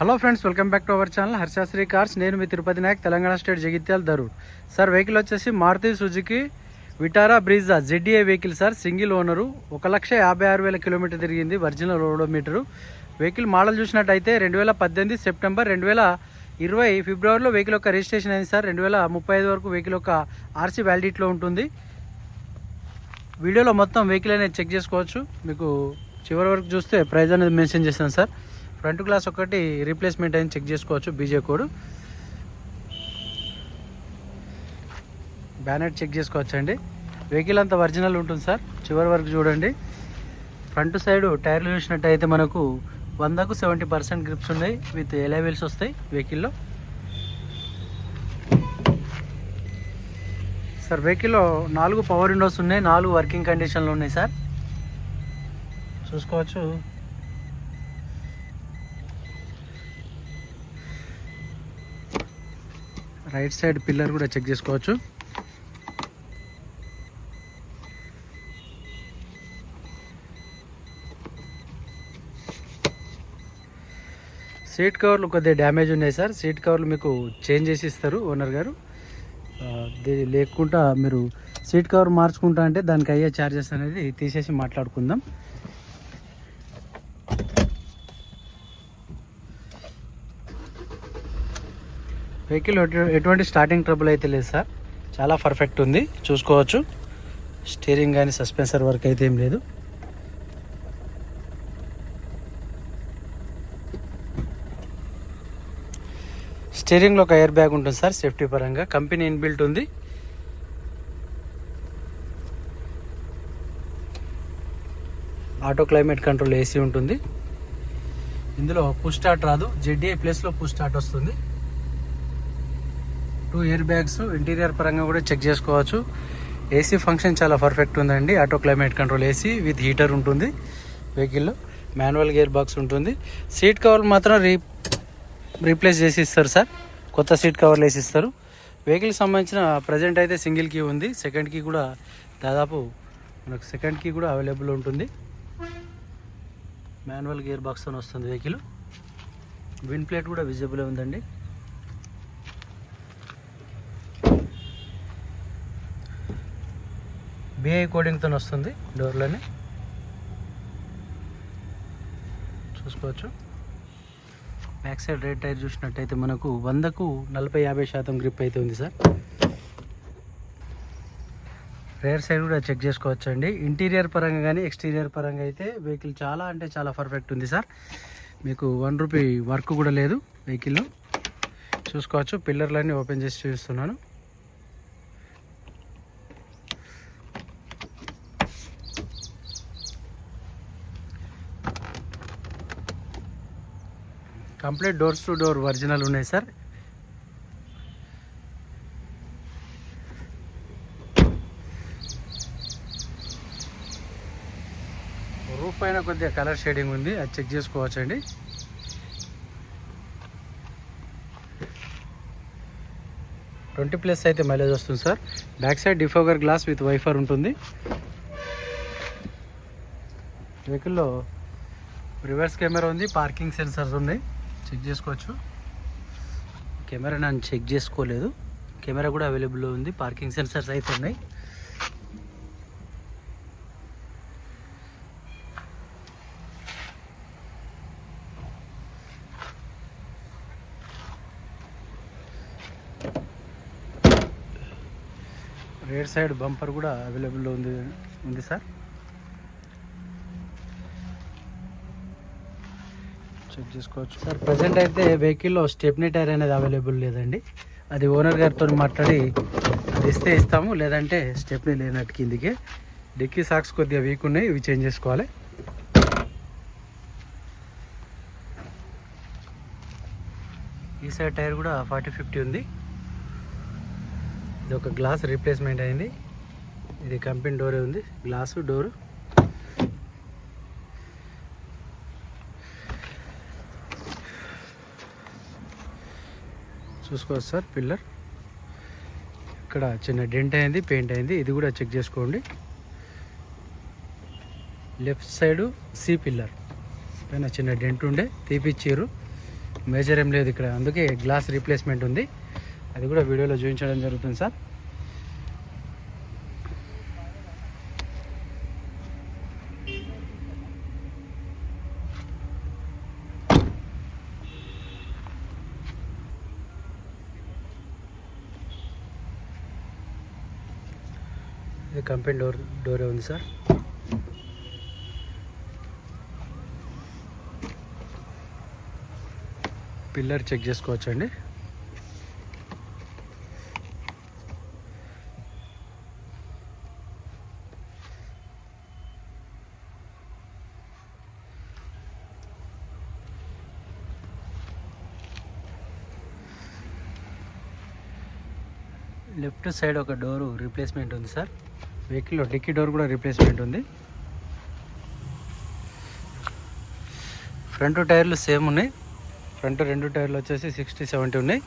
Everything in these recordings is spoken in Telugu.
Hello friends welcome back to our channel Harshasri cars నేను మీ Tirupati Nayak Telangana state Jagtial Darur sir vehicle వచ్చేసి Maruti Suzuki Vitara Brezza ZDA vehicle sir single owner ఒక లక్ష యాభై ఆరు వేల కిలోమీటర్ తిరిగింది ఒరిజినల్ ఓడోమీటరు వెహికల్ మోడల్ చూసినట్టయితే రెండు వేల పద్దెనిమిది సెప్టెంబర్ రెండు వేల ఇరవై ఫిబ్రవరిలో వెహికల్ యొక్క రిజిస్ట్రేషన్ అయింది సార్ రెండు వేల ముప్పై ఐదు వరకు వెహికల్ యొక్క ఆర్సీ వ్యాలిడిటీలో ఉంటుంది. వీడియోలో మొత్తం వెహికల్ అనేది చెక్ చేసుకోవచ్చు. మీకు చివరి వరకు చూస్తే ప్రైజ్ అనేది మెన్షన్ చేస్తాను సార్ ఫ్రంట్ గ్లాస్ ఒకటి రీప్లేస్మెంట్ అయింది చెక్ చేసుకోవచ్చు బీజే కోడ్. బ్యానెట్ చెక్ చేసుకోవచ్చు అండి వెహికల్ అంతా ఒరిజినల్ ఉంటుంది సార్ చివరి వరకు చూడండి. ఫ్రంట్ సైడ్ టైర్లు చూసినట్టయితే మనకు వందకు సెవెంటీ పర్సెంట్ గ్రిప్స్ ఉన్నాయి విత్ ఎలైవెల్స్ వస్తాయి వెహికల్లో. సార్ వెహికల్లో నాలుగు పవర్ విండోస్ ఉన్నాయి నాలుగు వర్కింగ్ కండిషన్లు ఉన్నాయి సార్. చూసుకోవచ్చు. రైట్ సైడ్ పిల్లర్ కూడా చెక్ చేసుకోవచ్చు. సీట్ కవర్లు కొద్దిగా డ్యామేజ్ ఉన్నాయి సార్. సీట్ కవర్లు మీకు చేంజ్ చేసి ఇస్తారు ఓనర్ గారు. లేకుండా మీరు సీట్ కవర్ మార్చుకుంటా అంటే దానికి అయ్యే ఛార్జెస్ అనేది తీసేసి మాట్లాడుకుందాం. వెహికల్ ఎటువంటి స్టార్టింగ్ ట్రబుల్ అయితే లేదు సార్ చాలా పర్ఫెక్ట్ ఉంది. చూసుకోవచ్చు. స్టీరింగ్ కానీ సస్పెన్సర్ వర్క్ అయితే ఏం లేదు. స్టీరింగ్లో ఒక ఎయిర్ బ్యాగ్ ఉంటుంది సార్ సేఫ్టీ పరంగా. కంపెనీ ఇన్బిల్ట్ ఉంది. ఆటో క్లైమేట్ కంట్రోల్ ఏసీ ఉంటుంది. ఇందులో పుష్ స్టార్ట్ రాదు. జెడ్ఏ ప్లేస్లో పుష్ స్టార్ట్ వస్తుంది. టూ ఇయర్ బ్యాగ్స్ ఇంటీరియర్ పరంగా కూడా చెక్ చేసుకోవచ్చు. ఏసీ ఫంక్షన్ చాలా పర్ఫెక్ట్ ఉందండి. Auto climate control AC with heater ఉంటుంది. వెహికల్లో మాన్యువల్ గేర్ బాక్స్ ఉంటుంది. సీట్ కవర్ మాత్రం రీ రీప్లేస్ చేసి ఇస్తారు సార్. కొత్త సీట్ కవర్లు వేసి ఇస్తారు. వెహికల్కి సంబంధించిన ప్రజెంట్ అయితే సింగిల్ కీ ఉంది. సెకండ్ కీ కూడా దాదాపు మనకు సెకండ్ కీ కూడా అవైలబుల్ ఉంటుంది. మాన్యువల్ గేర్ బాక్స్తో వస్తుంది వెహికల్ విన్ ప్లేట్ కూడా విజిబుల్ ఉందండి. బిఐ కోడింగ్తో వస్తుంది డోర్లోనే చూసుకోవచ్చు. బ్యాక్ సైడ్ రేట్ టైర్ చూసినట్టయితే మనకు వందకు నలభై యాభై శాతం గ్రిప్ అయితే ఉంది సార్ రేర్ సైడ్ కూడా చెక్ చేసుకోవచ్చు అండి ఇంటీరియర్ పరంగా కానీ ఎక్స్టీరియర్ పరంగా అయితే వెహికల్ చాలా అంటే చాలా పర్ఫెక్ట్ ఉంది సార్ మీకు వన్ రూపీ వర్క్ కూడా లేదు వెహికల్లో చూసుకోవచ్చు. పిల్లర్లన్నీ ఓపెన్ చేసి చూస్తున్నాను complete doors to door original ఉన్నాయి సార్. రూఫ్ పైన కొద్దిగా కలర్ షేడింగ్ ఉంది. అది చెక్ చేసుకోవచ్చండి. ట్వంటీ ప్లస్ అయితే మైలేజ్ వస్తుంది sir. Back side defogger glass with wiper ఉంటుంది. వెహికల్లో రివర్స్ కెమెరా ఉంది పార్కింగ్ సెన్సర్స్ ఉన్నాయి. చెక్ చేసుకోవచ్చు. కెమెరా నన్ను చెక్ చేసుకోలేదు. కెమెరా కూడా అవైలబుల్ ఉంది. పార్కింగ్ సెన్సర్స్ అయితే ఉన్నాయి. రేర్ సైడ్ బంపర్ కూడా అవైలబుల్లో ఉంది ఉంది సార్. చెక్ చేసుకోవచ్చు. సార్ ప్రజెంట్ అయితే వెహికల్లో స్టెప్నీ టైర్ అనేది అవైలబుల్ లేదండి. అది ఓనర్ గారితో మాట్లాడి అది ఇస్తే ఇస్తాము లేదంటే స్టెప్నీ లేనట్టు కిందికి డిక్కీ సాక్స్ కొద్దిగా వీక్ ఉన్నాయి ఇవి చేంజ్ చేసుకోవాలి. ఈ సైడ్ టైర్ కూడా ఫార్టీ ఫిఫ్టీ ఉంది. ఇది ఒక గ్లాస్ రీప్లేస్మెంట్ అయింది. ఇది కంపెనీ డోరే ఉంది. గ్లాసు డోరు చూసుకోవచ్చు సార్ పిల్లర్. ఇక్కడ చిన్న డెంట్ అయింది పెయింట్ అయింది. ఇది కూడా చెక్ చేసుకోండి. Left side C pillar. పైన చిన్న డెంట్ ఉండే తీపిచ్చారు. మేజర్ ఏం లేదు ఇక్కడ అందుకే గ్లాస్ రీప్లేస్మెంట్ ఉంది. అది కూడా వీడియోలో చూపించడం జరుగుతుంది సార్. ఇది కంపెనీ డోర్ డోరే ఉంది సార్. పిల్లర్ చెక్ చేసుకోవచ్చండి. లెఫ్ట్ సైడ్ ఒక డోరు రీప్లేస్మెంట్ ఉంది సార్. వెహికల్లో డిక్కీ డోర్ కూడా రీప్లేస్మెంట్ ఉంది. ఫ్రంట్ టైర్లు సేమ్ ఉన్నాయి. ఫ్రంట్ రెండు టైర్లు వచ్చేసి సిక్స్టీ సెవెంటీ ఉన్నాయి.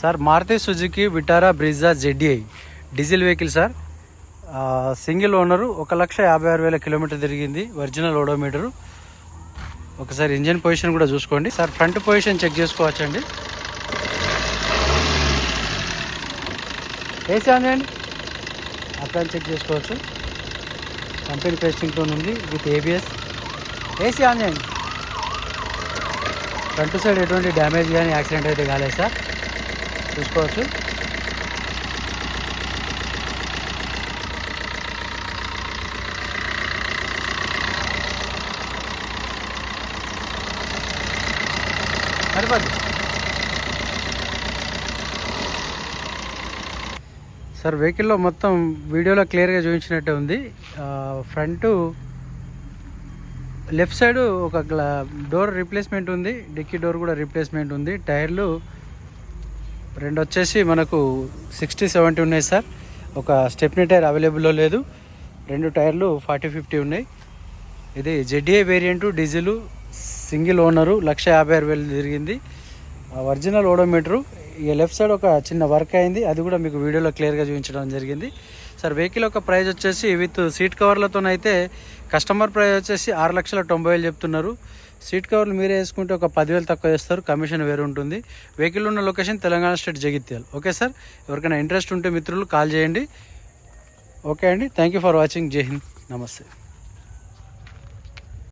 Sir Maruti Suzuki Vitara Brezza ZI diesel vehicle sir. Single owner ఒక లక్ష యాభై ఆరు వేల కిలోమీటర్ తిరిగింది. Original odometer. ఒకసారి ఇంజన్ పొజిషన్ కూడా చూసుకోండి. సార్ ఫ్రంట్ పొజిషన్ చెక్ చేసుకోవచ్చండి. ఏసీ అండి చేయండి చెక్ చేసుకోవచ్చు. కంపెనీ పేస్టింగ్తో ఉంది విత్ ఏబిఎస్ ఏసీ ఆన్ చేయండి. ఫ్రంట్ సైడ్ ఎటువంటి డ్యామేజ్ కానీ యాక్సిడెంట్ అయితే కాలేదు సార్. చూసుకోవచ్చు. సరిపోద్ది. సార్ వెహికల్లో మొత్తం వీడియోలో క్లియర్గా చూపించినట్టే ఉంది. ఫ్రంట్ లెఫ్ట్ సైడ్ ఒక గ్లా డోర్ రీప్లేస్మెంట్ ఉంది డిక్కీ డోర్ కూడా రీప్లేస్మెంట్ ఉంది. టైర్లు రెండు వచ్చేసి మనకు సిక్స్టీ సెవెంటీ ఉన్నాయి సార్. ఒక స్టెప్నీ టైర్ అవైలబుల్లో లేదు. రెండు టైర్లు ఫార్టీ ఫిఫ్టీ ఉన్నాయి. ఇది ZA variant diesel single owner lakh యాభై ఆరు వేలు తిరిగింది. ఒరిజినల్ ఓడోమీటరు ఇక లెఫ్ట్ సైడ్ ఒక చిన్న వర్క్ అయింది. అది కూడా మీకు వీడియోలో క్లియర్గా చూపించడం జరిగింది. సార్ వెహికల్ యొక్క ప్రైస్ వచ్చేసి విత్ సీట్ కవర్లతోనైతే కస్టమర్ ప్రైస్ వచ్చేసి ఆరు లక్షల తొంభై వేలు చెప్తున్నారు. సీట్ కవర్లు మీరే వేసుకుంటే ఒక పదివేలు తక్కువ చేస్తారు. కమిషన్ వేరే ఉంటుంది. వెహికల్ ఉన్న location Telangana state Jagtial. Okay sir ఎవరికైనా ఇంట్రెస్ట్ ఉంటే మిత్రులు కాల్ చేయండి. ఓకే అండి. థ్యాంక్ యూ ఫర్ వాచింగ్ జై హింద్ నమస్తే